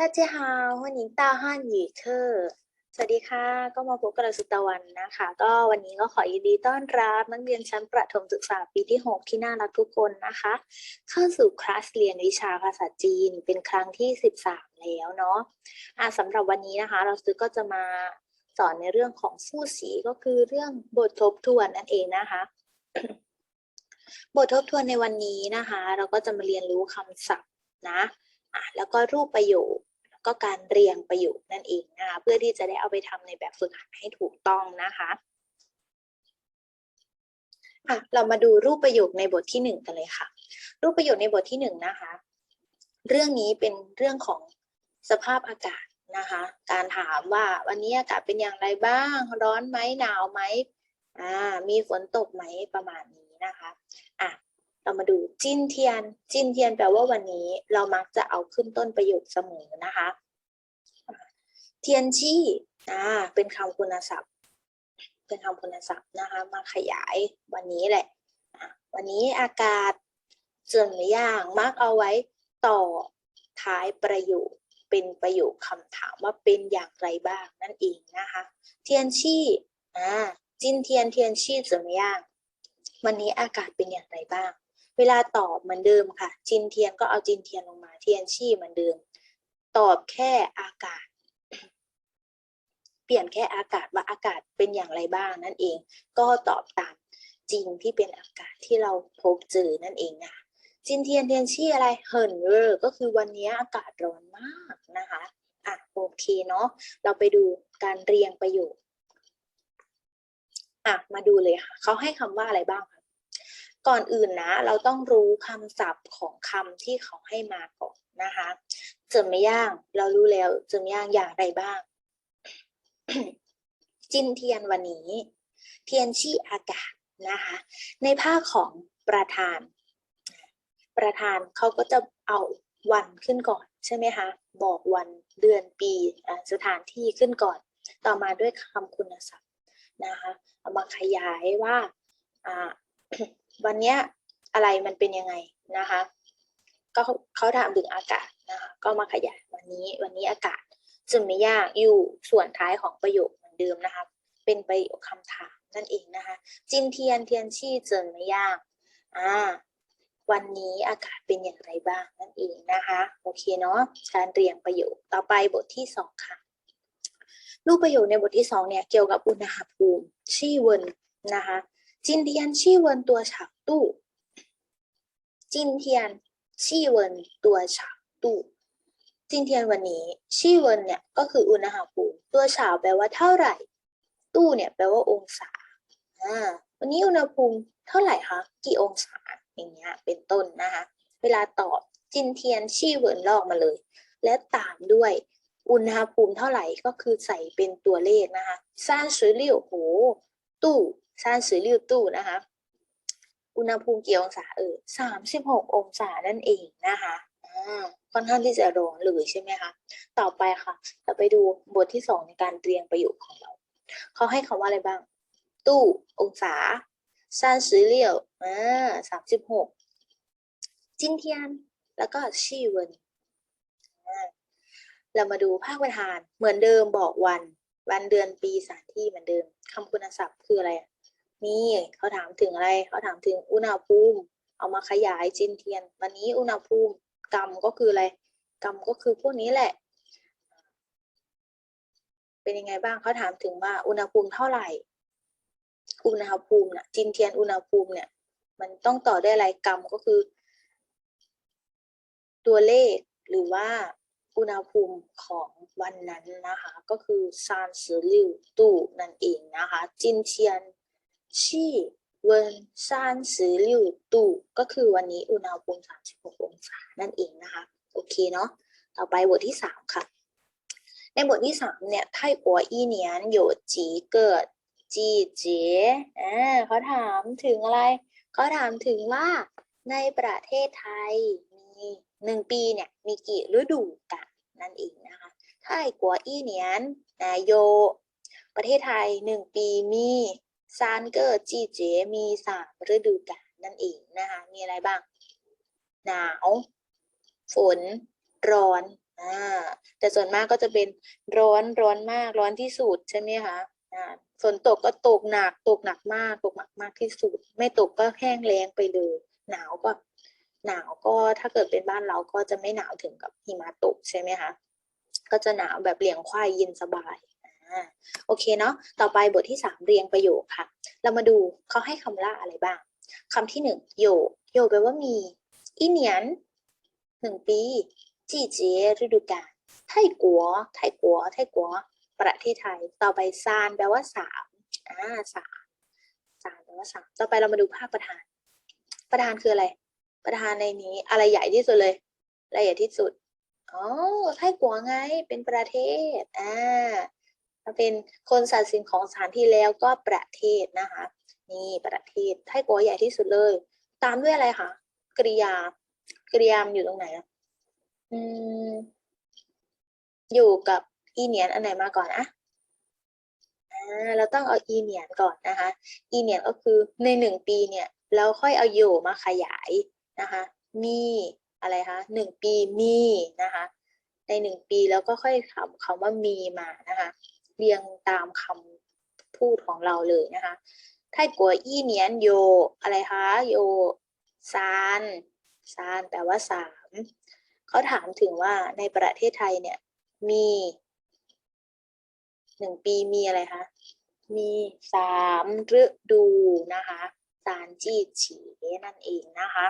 大家好欢迎到汉语课สวัสดีค่ะ ก็มาพบกับเราสุตะวันนะคะ ก็วันนี้ก็ขอยินดีต้อนรับนักเรียนชั้นประถมศึกษาปีที่ 6 ที่น่ารักทุกคนนะคะ เข้าสู่คลาสเรียนวิชาภาษาจีนเป็นครั้งที่ 13 แล้วเนาะอ่ะสำหรับวันนี้นะคะ เราซื้อก็จะมาสอนในเรื่องของฟู่สีก็คือเรื่องบททบทวนนั่นเองนะคะ บททบทวนในวันนี้นะคะ เราก็จะมาเรียนรู้คำศัพท์นะอ่ะ แล้วก็รูปประโยคแล้วก็การเรียงประโยคนั่นเองนะคะเพื่อที่จะได้เอาไปทำในแบบฝึกหัดให้ถูกต้องนะคะอะเรามาดูรูปประโยคในบทที่หนึ่งกันเลยค่ะ รูปประโยคในบทที่หนึ่งนะคะ เรื่องนี้เป็นเรื่องของสภาพอากาศนะคะ การถามว่าวันนี้อากาศเป็นอย่างไรบ้าง ร้อนไหมหนาวไหมอ่ามีฝนตกไหมประมาณนี้นะคะอะ เรามาดูจินเทียน จินเทียนแปลว่าวันนี้เรามักจะเอาขึ้นต้นประโยคเสมอนะคะ เทียนชี่อ่าเป็นคำคุณศัพท์ เป็นคำคุณศัพท์นะคะ มาขยายวันนี้แหละ วันนี้อากาศเจินหรือยังมักเอาไว้ต่อท้ายประโยคเป็นประโยคคำถามว่าเป็นอย่างไรบ้างนั่นเองนะคะ เทียนชี่อ่าจินเทียนเทียนชี่เจินหรือยังวันนี้อากาศเป็นอย่างไรบ้าง เวลาตอบเหมือนเดิมค่ะ จินเทียนก็เอาจินเทียนลงมา เทียนชี่เหมือนเดิม ตอบแค่อากาศ เปลี่ยนแค่อากาศว่าอากาศเป็นอย่างไรบ้างนั่นเอง ก็ตอบตามจริงที่เป็นอากาศที่เราพบเจอนั่นเองนะจินเทียนเทียนชี่อะไรเหินเวอร์ก็คือวันนี้อากาศร้อนมากนะคะอะโอเคเนาะเราไปดูการเรียงประโยคอะมาดูเลยค่ะเขาให้คำว่าอะไรบ้างคะ ก่อนอื่นนะ เราต้องรู้คำศัพท์ของคำที่เขาให้มาก่อนนะคะเจิมไม่ย่าง เรารู้แล้วเจิมย่างอย่างไรบ้าง จินเทียนวันนี้ เทียนชี่อากาศนะคะ ในภาคของประธาน ประธานเขาก็จะเอาวันขึ้นก่อนใช่ไหมคะบอกวันเดือนปีสถานที่ขึ้นก่อน ต่อมาด้วยคำคุณศัพท์นะคะเอามาขยายว่า วันเนี้ยอะไรมันเป็นยังไงนะคะก็เขาถามถึงอากาศนะคะก็มาขยายวันนี้วันนี้อากาศจึงไม่ยากอยู่ส่วนท้ายของประโยคเหมือนเดิมนะคะ เป็นประโยคคำถามนั่นเองนะคะ จินเทียนเทียนชี่เจินไม่ยากอ่าวันนี้อากาศเป็นอย่างไรบ้างนั่นเองนะคะ โอเคเนาะการเรียงประโยคต่อไปบทที่สองค่ะ รูปประโยคในบทที่สองเนี่ยเกี่ยวกับอุณหภูมิชี่เวินนะคะ 今天气温多少度？今天气温多少度？今天วันนี้ชีวันเนี่ยก็คืออุณหภูมิ ตัวเฉาแปลว่าเท่าไหร่ ตู้เนี่ยแปลว่าองศาอ่าวันนี้อุณหภูมิเท่าไหร่คะกี่องศาอย่างเงี้ยเป็นต้นนะคะ เวลาตอบจินเทียนชีเวินลอกมาเลย และตามด้วยอุณหภูมิเท่าไหร่ก็คือใส่เป็นตัวเลขนะคะซานสิเหลี่ยวโหตู้ ซานสิเหลี่ยวตู้นะคะ อุณหภูมิกี่องศาเออสามสิบหกองศานั่นเองนะคะอ่าค่อนข้างที่จะร้อนเลยใช่ไหมคะต่อไปค่ะเราไปดูบทที่สองในการเรียงประโยคของเราเขาให้คำว่าอะไรบ้าง ตู้องศาซานสิเหลี่ยวอ่าสามสิบหกจินเทียน แล้วก็ชีเวินอ่าเรามาดูภาคประธานเหมือนเดิมบอกวัน วันเดือนปีสถานที่เหมือนเดิมคำคุณศัพท์คืออะไรอะ นี่เขาถามถึงอะไรเขาถามถึงอุณหภูมิ เอามาขยายจินเทียน วันนี้อุณหภูมิกรรมก็คืออะไรกรรมก็คือพวกนี้แหละ เป็นยังไงบ้างเขาถามถึงว่าอุณหภูมิเท่าไหร่ อุณหภูมิน่ะจินเทียนอุณหภูมิเนี่ย มันต้องต่อได้อะไรกรรมก็คือ ตัวเลขหรือว่าอุณหภูมิของวันนั้นนะคะ ก็คือซานสิลิวตู้นั่นเองนะคะ จินเทียน ชี่เวินซานซือลิวตู่ก็คือวันนี้อุณหภูมิ 36 องศานั่นเองนะคะ โอเคเนาะต่อไปบทที่ 3 ค่ะ ในบทที่ 3 เนี่ยไทกัวอีเนียนโยจีเกิดจีเจอ่าเขาถามถึงอะไร เขาถามถึงว่าในประเทศไทยมีหนึ่งปีเนี่ยมีกี่ฤดูกาลนั่นเองนะคะไทกัวอีเนียนนายโย ประเทศไทยหนึ่งปีมี ซานเกอร์จีเจมีสามฤดูกาลนั่นเองนะคะ มีอะไรบ้าง หนาว ฝน ร้อนอ่าแต่ส่วนมากก็จะเป็นร้อนร้อนมากร้อนที่สุดใช่ไหมคะอ่าฝนตกก็ตกหนักตกหนักมาก ตกหนักมากที่สุด ไม่ตกก็แห้งแล้งไปเลย หนาวก็หนาวก็ถ้าเกิดเป็นบ้านเราก็จะไม่หนาวถึงกับหิมะตกใช่ไหมคะก็จะหนาวแบบเลี้ยงควายเย็นสบาย อ่าโอเคเนาะต่อไปบทที่สามเรียงประโยคค่ะ เรามาดูเขาให้คำล่าอะไรบ้างคำที่หนึ่งโยโยแปลว่ามีอีเนียนหนึ่งปีจีเจฤดูกาลไทกัวไทกัวไทกัวประเทศไทย ต่อไปซานแปลว่าสามอ่าสามซานแปลว่าสามต่อไปเรามาดูภาคประธาน ประธานคืออะไร ประธานในนี้อะไรใหญ่ที่สุดเลยอะไรใหญ่ที่สุดอ๋อไทกัวไงเป็นประเทศอ่า เป็นคนสัตว์สิ่งของสถานที่แล้วก็ประเทศนะคะนี่ประเทศไทกัวใหญ่ที่สุดเลย ตามด้วยอะไรคะกริยากริยามอยู่ตรงไหนอะอืมอยู่กับอีเนียนอันไหนมาก่อนอะอ่าเราต้องเอาอีเนียนก่อนนะคะ อีเนียนก็คือในหนึ่งปีเนี่ยแล้วค่อยเอาโยมาขยายนะคะ มีอะไรคะหนึ่งปีมีนะคะ ในหนึ่งปีแล้วก็ค่อยทำคำว่ามีมานะคะ เรียงตามคำพูดของเราเลยนะคะไทกัวอี้เนียนโยอะไรคะโยซานซานแปลว่าสามเขาถามถึงว่าในประเทศไทยเนี่ยมีหนึ่งปีมีอะไรคะ มีสามฤดูนะคะสารจีฉีนั่นเองนะคะ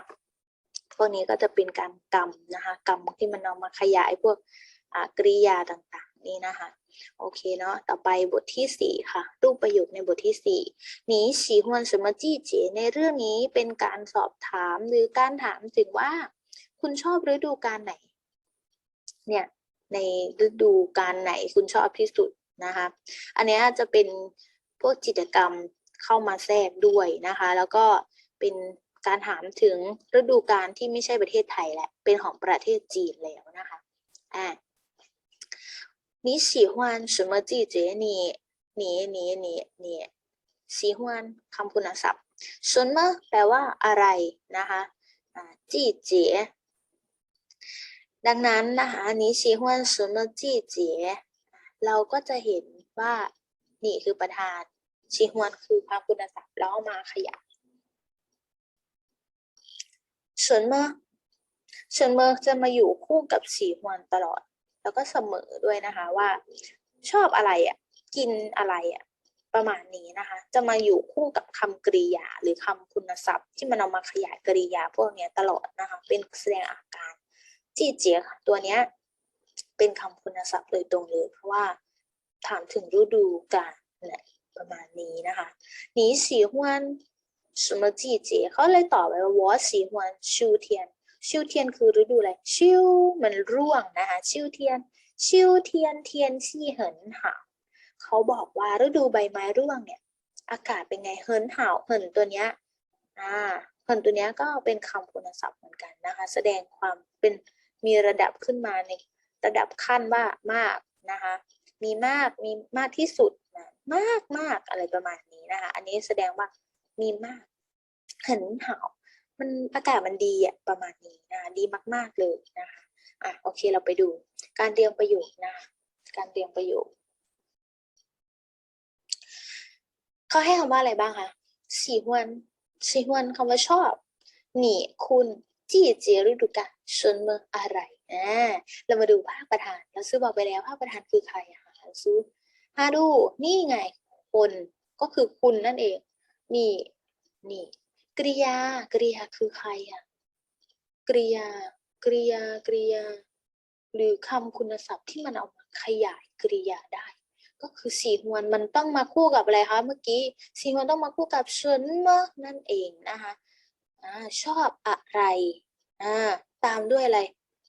พวกนี้ก็จะเป็นการกรรมนะคะกรรมที่มันเอามาขยายพวกกริยาต่างๆ นี่นะคะ โอเคเนาะต่อไปบทที่สี่ค่ะ รูปประโยคในบทที่สี่หนีฉีฮวนสมจี้เจในเรื่องนี้เป็นการสอบถามหรือการถามถึงว่า คุณชอบฤดูกาลไหน เนี่ยในฤดูกาลไหนคุณชอบที่สุดนะคะ อันนี้จะเป็นพวกกิจกรรมเข้ามาแทรกด้วยนะคะ แล้วก็เป็นการถามถึงฤดูกาลที่ไม่ใช่ประเทศไทยแหละ เป็นของประเทศจีนแล้วนะคะ อ่า 你喜欢什么季节你你你你你喜欢คำคุณศัพท์什么แปลว่าอะไรนะคะอ่าจีเจดังนั้นนะคะ你喜欢什么季节เราก็จะเห็นว่านี่คือประธานชีฮวนคือความคุณศัพท์แล้วเอามาขยายเฉินเมอเฉินเมอจะมาอยู่คู่กับชีฮวนตลอด แล้วก็เสมอด้วยนะคะว่า ชอบอะไรอ่ะ กินอะไรอ่ะ ประมาณนี้นะคะ จะมาอยู่คู่กับคำกริยาหรือคำคุณศัพท์ ที่มันเอามาขยายกริยาพวกเนี้ยตลอดนะคะ เป็นแสดงอาการ จีเจียค่ะตัวเนี้ย เป็นคำคุณศัพท์โดยตรงเลย เพราะว่าถามถึงฤดูกาลเนี่ยประมาณนี้นะคะ你喜欢什么季节เขาเลยตอบไปว่า我喜欢秋天 秋天คือฤดูอะไร ชิวมันร่วงนะคะชิวเทียน ชิวเทียนเทียนชี่เหินหาเขาบอกว่าฤดูใบไม้ร่วงเนี่ย อากาศเป็นไงเหินหาวเหินตัวเนี้ยอ่าเหินตัวเนี้ยก็เป็นคำคุณศัพท์เหมือนกันนะคะ แสดงความเป็นมีระดับขึ้นมาในระดับขั้นว่ามากนะคะมีมากมีมากที่สุดนะมากมากอะไรประมาณนี้นะคะ อันนี้แสดงว่ามีมากเห็นหาว มันอากาศมันดีอะประมาณนี้นะดีมาก ๆเลยนะคะอะโอเคเราไปดู การเรียงประโยคนะ การเรียงประโยคเขาให้คำว่าอะไรบ้างคะสีฮวนสีฮวนคำว่าชอบหนีคุณจีเจฤดูกาลชนเมืองอะไรอ่าเรามาดูภาคประธานเราซื้อบอกไปแล้วภาคประธานคือใครอะคะเรซื้อฮาดูนี่ไงคนก็คือคุณนั่นเอง นี่นี่ กริยากริยาคือใครอะกริยากริยากริยา หรือคำคุณศัพท์ที่มันเอามาขยายกริยาได้ ก็คือสีฮวนมันต้องมาคู่กับอะไรคะเมื่อกี้สีฮวนต้องมาคู่กับเฉินเมอนั่นเองนะคะอ่าชอบอะไรอ่าตามด้วยอะไร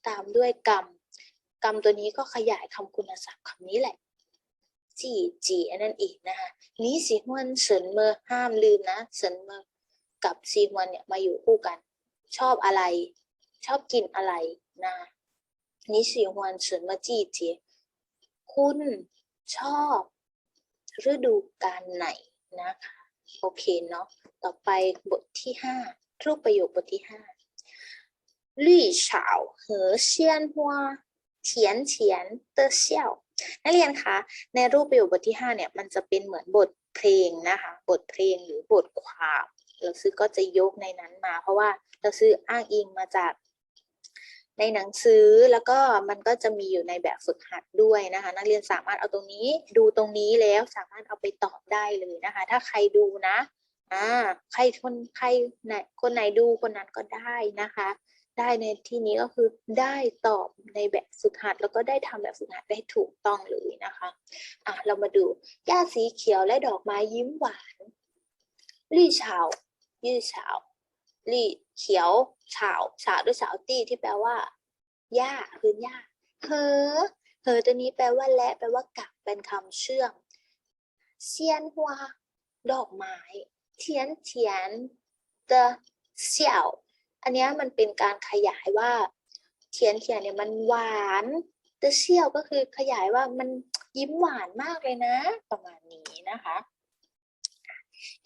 ตามด้วยกรรมกรรมตัวนี้ก็ขยายคำคุณศัพท์คำนี้แหละจีจีนั่นเองนะคะนี้สีฮวนเฉินเมอห้ามลืมนะเฉินเมอ กับซีฮวนเนี่ยมาอยู่คู่กัน ชอบอะไร ชอบกินอะไรนะนี้สีฮวนเฉินเมอจีเจคุณชอบฤดูกาลไหนนะคะ โอเคเนาะต่อไปบทที่ห้ารูปประโยคบทที่ห้绿草和鲜花 เฉียนเฉียนเตอเซี่ยวนักเรียนคะ ในรูปประโยคบทที่ห้าเนี่ย มันจะเป็นเหมือนบทเพลงนะคะ บทเพลงหรือบทความ เราซื้อก็จะยกในนั้นมา เพราะว่าเราซื้ออ้างอิงมาจากในหนังสือแล้วก็มันก็จะมีอยู่ในแบบฝึกหัดด้วยนะคะ นักเรียนสามารถเอาตรงนี้ดูตรงนี้แล้วสามารถเอาไปตอบได้เลยนะคะ ถ้าใครดูนะอ่าใครคนใครไหนคนไหนดูคนนั้นก็ได้นะคะ ได้ในที่นี้ก็คือได้ตอบในแบบฝึกหัด แล้วก็ได้ทำแบบฝึกหัดได้ถูกต้องเลยนะคะอะเรามาดูหญ้าสีเขียวและดอกไม้ยิ้มหวานลี่เฉา ยี่เฉาลี่เขียวเฉาเฉาด้วยเฉาตี้ที่แปลว่าหญ้าพื้นหญ้าเฮอเฮอตัวนี้แปลว่าและแปลว่ากับเป็นคำเชื่อมเซียนหัวดอกไม้เทียนเทียนเตเสี่ยวอันนี้มันเป็นการขยายว่าเทียนเทียนเนี่ยมันหวานเตเซี่ยวก็คือขยายว่ามันยิ้มหวานมากเลยนะ ประมาณนี้นะคะ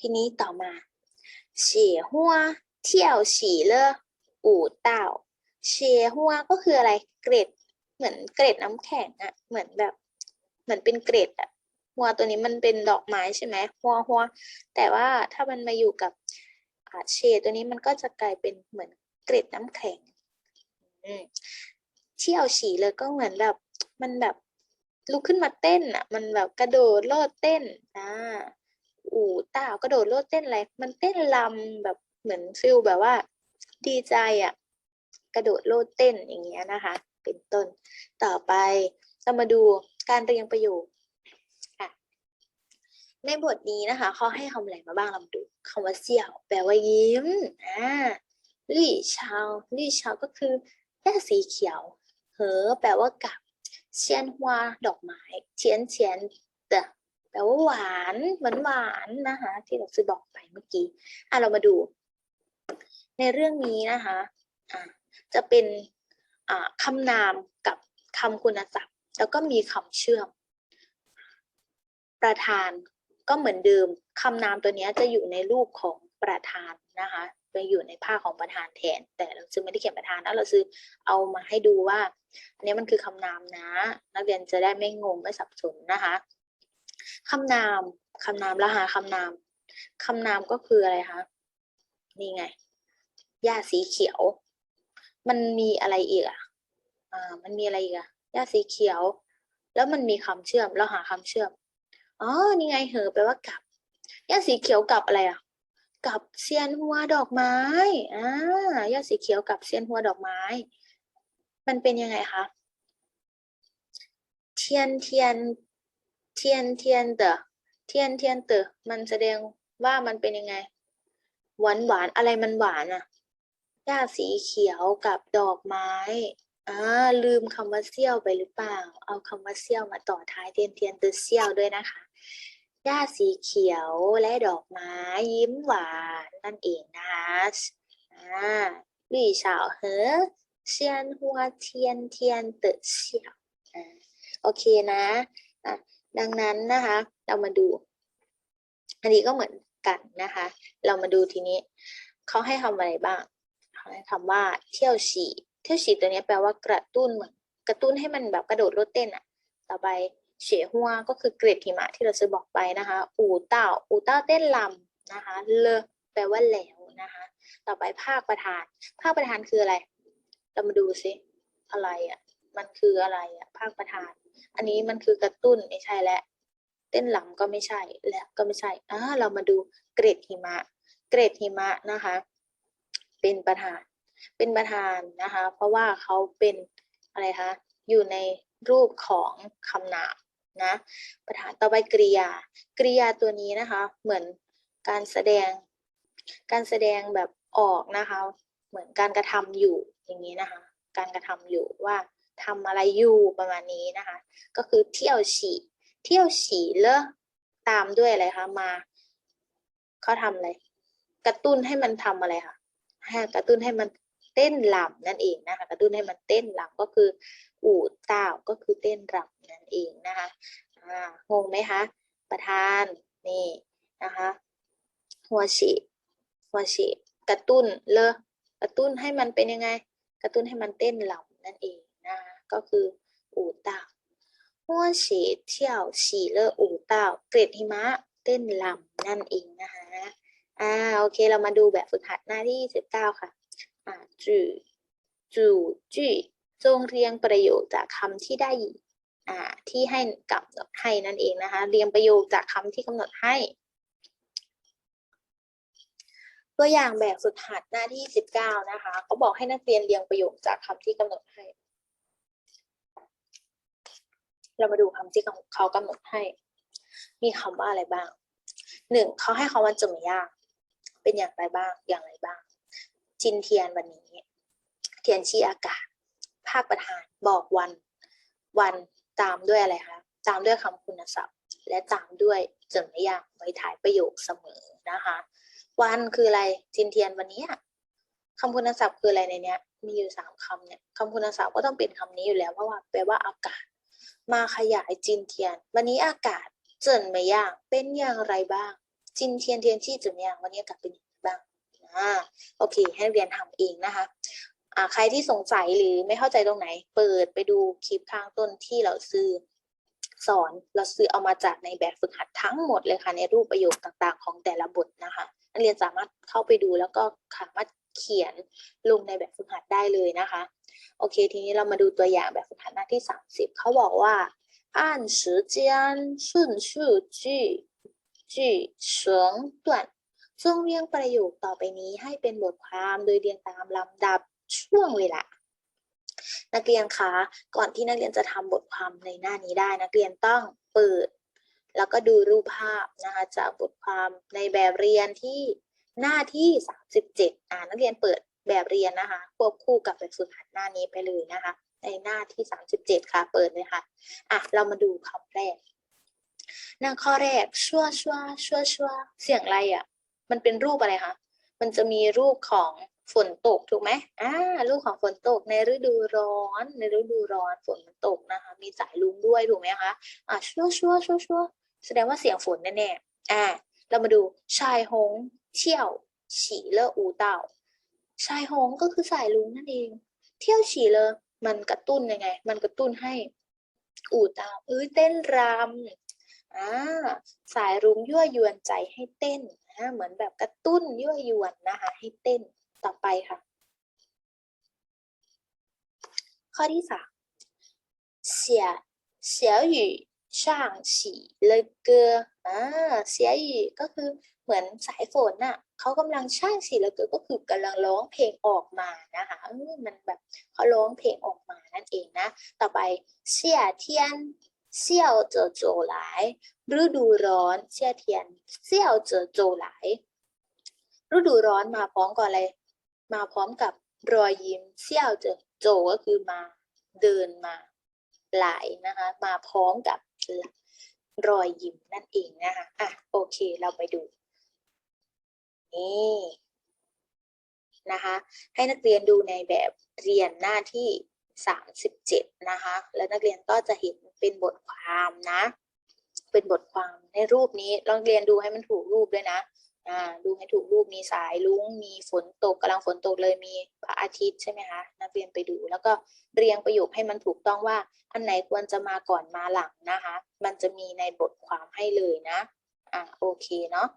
ทีนี้ต่อมา ฉียหัวเที่ยวฉีเลออู่เต่าเฉียหัวก็คืออะไรเกร็ดเหมือนเกร็ดน้ำแข็งอะเหมือนแบบเหมือนเป็นเกร็ดอะหัวตัวนี้มันเป็นดอกไม้ใช่ไหมหัวหัวแต่ว่าถ้ามันมาอยู่กับอ่าเชดตัวนี้มันก็จะกลายเป็นเหมือนเกร็ดน้ำแข็งอืมเที่ยวฉี่เลยก็เหมือนแบบมันแบบลุกขึ้นมาเต้นอะ มันแบบกระโดดโลดเต้นอ่า อู่ต้าวกระโดดโลดเต้นอะไรมันเต้นลำแบบเหมือนฟิลแบบว่า ดีใจอะ กระโดดโลดเต้นอย่างเงี้ยนะคะ เป็นต้นต่อไปเรามาดูการเรียงประโยคในบทนี้นะคะเขาให้คำอะไรมาบ้างเรามาดูคำว่าเสี่ยว แปลว่ายิ้มอ่าลี่เชาลี่เชาก็คือแค่สีเขียว เหอ แปลว่ากับ เชียนฮวาดอกไม้ เชียนเชียนเตะ แปลว่าหวานเหมือนหวานนะคะ ที่เราซื้อบอกไปเมื่อกี้อะเรามาดู ในเรื่องนี้นะคะอ่าจะเป็นอ่าคำนามกับคำคุณศัพท์ แล้วก็มีคำเชื่อม ประธานก็เหมือนเดิมคำนามตัวนี้จะอยู่ในรูปของประธานนะคะจะอยู่ในภาคของประธานแทน แต่เราซื้อไม่ได้เขียนประธานนะเราซื้อเอามาให้ดูว่า อันนี้มันคือคำนามนะ นักเรียนจะได้ไม่งงไม่สับสนนะคะ คำนามคำนามแล้วหาคำนามคำนามก็คืออะไรคะนี่ไงหญ้าสีเขียว มันมีอะไรอีกอะอ่ามันมีอะไรอีกอะหญ้าสีเขียว แล้วมันมีคำเชื่อมเราหาคำเชื่อมอ๋อนี่ไงเหอแปลว่ากับหญ้าสีเขียวกับอะไรอะกับเซียนหัวดอกไม้อ่าหญ้าสีเขียวกับเซียนหัวดอกไม้ มันเป็นยังไงคะเทียนเทียน เทียนเทียนเตอเทียนเทียนเตอมันแสดงว่ามันเป็นยังไง หวานหวานอะไรมันหวานอะหญ้าสีเขียวกับดอกไม้อ่าลืมคำว่าเซี่ยวไปหรือเปล่า เอาคำว่าเซี่ยวมาต่อท้ายเทียนเทียนเตอเซี่ยวด้วยนะคะหญ้าสีเขียวและดอกไม้ยิ้มหวานนั่นเองนะคะอ่าลี่เฉาเหอเซียนหัวเทียนเทียนเตอเซี่ยวอ่าโอเคนะอะ ดังนั้นนะคะ เรามาดู อันนี้ก็เหมือนกันนะคะ เรามาดูทีนี้เขาให้ทำอะไรบ้างเขาให้คำว่าเที่ยวฉี่เที่ยวฉี่ตัวนี้แปลว่ากระตุ้นเหมือนกระตุ้นให้มันแบบกระโดดโลดเต้นอะต่อไปเฉยหัวก็คือเกรดหิมะที่เราซื้อบอกไปนะคะ อูเต้าอูเต้าเต้นลำนะคะ เลแปลว่าแล้วนะคะ ต่อไปภาคประธาน ภาคประธานคืออะไร เรามาดูซิอะไรอะ มันคืออะไรอะ ภาคประธาน อันนี้มันคือกระตุ้นไม่ใช่แล้วเต้นลำก็ไม่ใช่และก็ไม่ใช่อ่าเรามาดูเกรดหิมะ เกรดหิมะนะคะ เป็นประธาน เป็นประธานนะคะ เพราะว่าเขาเป็นอะไรคะอยู่ในรูปของคำนามนะประธานต่อไปกริยา กริยาตัวนี้นะคะ เหมือนการแสดง การแสดงแบบออกนะคะ เหมือนการกระทำอยู่อย่างนี้นะคะ การกระทำอยู่ว่า ทำอะไรอยู่ประมาณนี้นะคะ ก็คือเที่ยวฉี่เที่ยวฉี่เลอะตามด้วยอะไรคะมาเขาทำอะไรกระตุ้นให้มันทำอะไรคะให้กระตุ้นให้มันเต้นรำนั่นเองนะคะ กระตุ้นให้มันเต้นรำก็คือ อู่ต้าวก็คือเต้นรำนั่นเองนะคะงงไหมคะประธานนี่นะคะหัวฉีหัวฉีกระตุ้นเลอะกระตุ้นให้มันเป็นยังไง กระตุ้นให้มันเต้นรำนั่นเอง นะคะก็คือ舞蹈หัวเฉดเที่ยวฉีเลออูเต้าเกรดหิมะเต้นลำนั่นเองนะคะอ่าโอเคเรามาดูแบบฝึกหัดหน้าที่สิบเก้าค่ะอ่าจื่จู่จื่อจงเรียงประโยคจากคำที่ได้อ่าที่ให้กำหนดให้นั่นเองนะคะเรียงประโยคจากคำที่กำหนดให้ ตัวอย่างแบบฝึกหัดหน้าที่สิบเก้านะคะเขาบอกให้นักเรียนเรียงประโยคจากคำที่กำหนดให้ เรามาดูคำที่เขากำหนดให้ มีคำว่าอะไรบ้างหนึ่งเขาให้คำว่าจมยาก เป็นอย่างไรบ้างอย่างไรบ้าง จินเทียนวันนี้ เทียนชี้อากาศ ภาคประธานบอกวัน วันตามด้วยอะไรคะตามด้วยคำคุณศัพท์ และตามด้วยจมยากไว้ท้ายประโยคเสมอนะคะ วันคืออะไรจินเทียนวันนี้คำคุณศัพท์คืออะไรในเนี้ย มีอยู่สามคำเนี่ยคำคุณศัพท์ก็ต้องเป็นคำนี้อยู่แล้วเพราะว่าแปลว่าอากาศ มาขยายจินเทียน วันนี้อากาศเจินไม่ยากเป็นอย่างไรบ้าง จินเทียนเทียนที่จุดยาง วันนี้อากาศเป็นอย่างไรบ้างอ่าโอเค ให้เรียนทำเองนะคะอ่าใครที่สงสัยหรือไม่เข้าใจตรงไหน เปิดไปดูคลิปข้างต้นที่เราซื้อสอนเราซื้อเอามาจากในแบบฝึกหัดทั้งหมดเลยค่ะในรูปประโยคต่างๆ ของแต่ละบทนะคะนักเรียนสามารถเข้าไปดูแล้วก็สามารถ เขียนลงในแบบฝึกหัดได้เลยนะคะ โอเค ทีนี้เรามาดูตัวอย่างแบบฝึกหัดหน้าที่ 30 เขาบอกว่า按时间顺序句句เฉิงด่วนจงเรียงประโยคต่อไปนี้ให้เป็นบทความโดยเรียงตามลำดับช่วงเวลา นักเรียนคะ ก่อนที่นักเรียนจะทำบทความในหน้านี้ได้ นักเรียนต้องเปิด แล้วก็ดูรูปภาพนะคะจากบทความในแบบเรียนที่ หน้าที่ 37 อ่านักเรียนเปิดแบบเรียนนะคะ ควบคู่กับแบบฝึกหัดหน้านี้ไปเลยนะคะ ในหน้าที่ 37 ค่ะเปิดเลยค่ะอะ เรามาดูคำแรกหน้าข้อแรกชัวชัวชัวชัวเสียงอะไรอะ มันเป็นรูปอะไรคะมันจะมีรูปของฝนตกถูกไหมอ่ารูปของฝนตกในฤดูร้อน ในฤดูร้อนฝนมันตกนะคะ มีสายลุงด้วยถูกไหมคะอ่าชั่วชั่วชั่วชั่วแสดงว่าเสียงฝนแน่ๆอ่าเรามาดูชายหง เที่ยวฉีเลออูเต่าชายหงก็คือสายลุงนั่นเอง เที่ยวฉีเลอมันกระตุ้นยังไง มันกระตุ้นให้อูเต่าเอ้ยเต้นรำอ่าสายรุ้งยั่วยวนใจให้เต้นอ่าเหมือนแบบกระตุ้นยั่วยวนนะคะให้เต้นต่อไปค่ะ ข้อที่สามเสียเสียหยู่ ช่างฉี่เลเกืออ่าเสียหยู่ก็คือเหมือนสายฝนน่ะเขากำลังช่างฉี่เลเกือก็คือกำลังร้องเพลงออกมานะคะเออมันแบบเขาร้องเพลงออกมานั่นเองนะ ต่อไปเสียเทียนเสี่ยวเจอโจหลายฤดูร้อนเสียเทียนเสี่ยวเจอโจหลายฤดูร้อนมาพร้อมกับอะไรมาพร้อมกับรอยยิ้มเสี่ยวเจอโจก็คือมาเดินมาไหลนะคะมาพร้อมกับ รอยยิ้มนั่นเองนะคะอะโอเคเราไปดูนี่นะคะให้นักเรียนดูในแบบเรียนหน้าที่ 37 นะคะ แล้วนักเรียนก็จะเห็นเป็นบทความนะ เป็นบทความในรูปนี้ลองเรียนดูให้มันถูกรูปด้วยนะ อ่าดูให้ถูกรูปมีสายลุงมีฝนตกกำลังฝนตกเลยมีพระอาทิตย์ใช่ไหมคะนักเรียนไปดู แล้วก็เรียงประโยคให้มันถูกต้องว่า อันไหนควรจะมาก่อนมาหลังนะคะ มันจะมีในบทความให้เลยนะอ่าโอเคเนาะ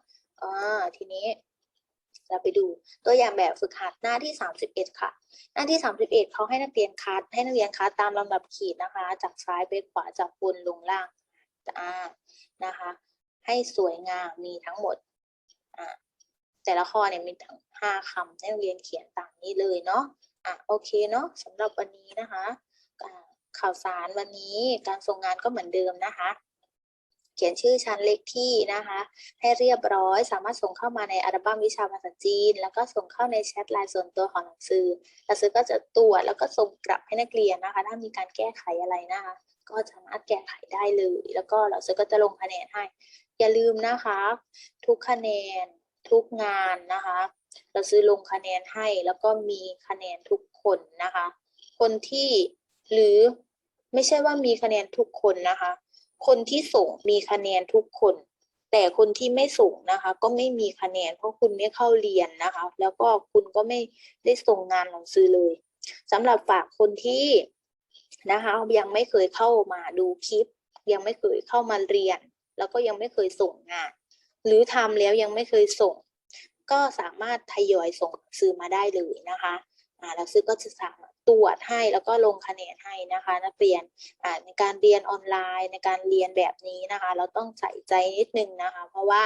อ่าทีนี้เราไปดูตัวอย่างแบบฝึกหัดหน้าที่ 31 ค่ะ หน้าที่ 31เขาให้นักเรียนคัด ให้นักเรียนคัดตามลำดับขีดนะคะ จากซ้ายไปขวาจากบนลงล่างอ่านะคะ ให้สวยงามมีทั้งหมด แต่ละข้อเนี่ยมีทั้งห้าคำให้เรียนเขียนตามนี้เลยเนาะอะโอเคเนาะสำหรับวันนี้นะคะข่าวสารวันนี้การส่งงานก็เหมือนเดิมนะคะ เขียนชื่อชั้นเลขที่นะคะ ให้เรียบร้อยสามารถส่งเข้ามาในอัลบั้มวิชาภาษาจีน แล้วก็ส่งเข้าในแชทไลน์ส่วนตัวของหนังสือหนังสือก็จะตรวจแล้วก็ส่งกลับให้นักเรียนนะคะ ถ้ามีการแก้ไขอะไรนะคะ ก็สามารถแก้ไขได้เลย แล้วก็หนังสือก็จะลงคะแนนให้ อย่าลืมนะคะ ทุกคะแนนทุกงานนะคะ เราซื้อลงคะแนนให้แล้วก็มีคะแนนทุกคนนะคะ คนที่หรือไม่ใช่ว่ามีคะแนนทุกคนนะคะ คนที่ส่งมีคะแนนทุกคน แต่คนที่ไม่ส่งนะคะ ก็ไม่มีคะแนนเพราะคุณไม่เข้าเรียนนะคะ แล้วก็คุณก็ไม่ได้ส่งงานหนังสือเลยสำหรับฝากคนที่นะคะ ยังไม่เคยเข้ามาดูคลิป ยังไม่เคยเข้ามาเรียน แล้วก็ยังไม่เคยส่งงาน หรือทำแล้วยังไม่เคยส่ง ก็สามารถทยอยส่งซื้อมาได้เลยนะคะอ่าแล้วซื้อก็จะสามารถตรวจให้แล้วก็ลงคะแนนให้นะคะนักเรียนอ่าในการเรียนออนไลน์ในการเรียนแบบนี้นะคะ เราต้องใส่ใจนิดนึงนะคะ เพราะว่า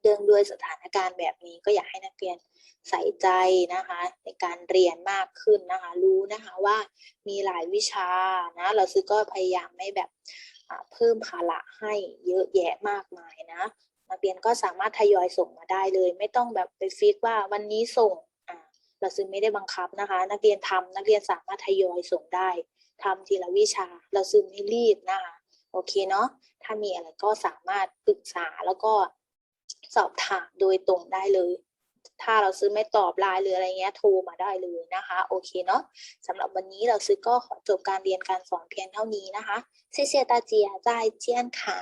เรื่องด้วยสถานการณ์แบบนี้ก็อยากให้นักเรียนใส่ใจนะคะ ในการเรียนมากขึ้นนะคะ รู้นะคะว่ามีหลายวิชานะ เราซื้อก็พยายามไม่แบบ เพิ่มภาระให้เยอะแยะมากมายนะนักเรียนก็สามารถทยอยส่งมาได้เลย ไม่ต้องแบบไปฟิกว่าวันนี้ส่งอ่าเราซื้อไม่ได้บังคับนะคะ นักเรียนทำนักเรียนสามารถทยอยส่งได้ทำทีละวิชา เราซื้อไม่รีบนะคะโอเคเนาะถ้ามีอะไรก็สามารถปรึกษาแล้วก็สอบถามโดยตรงได้เลย ถ้าเราซื้อไม่ตอบไลน์หรืออะไรเงี้ยโทรมาได้เลยนะคะ โอเคเนาะสำหรับวันนี้เราซื้อก็ขอจบการเรียนการสอนเพียงเท่านี้นะคะเสียเสียตาเจียใจเจียนค่ะ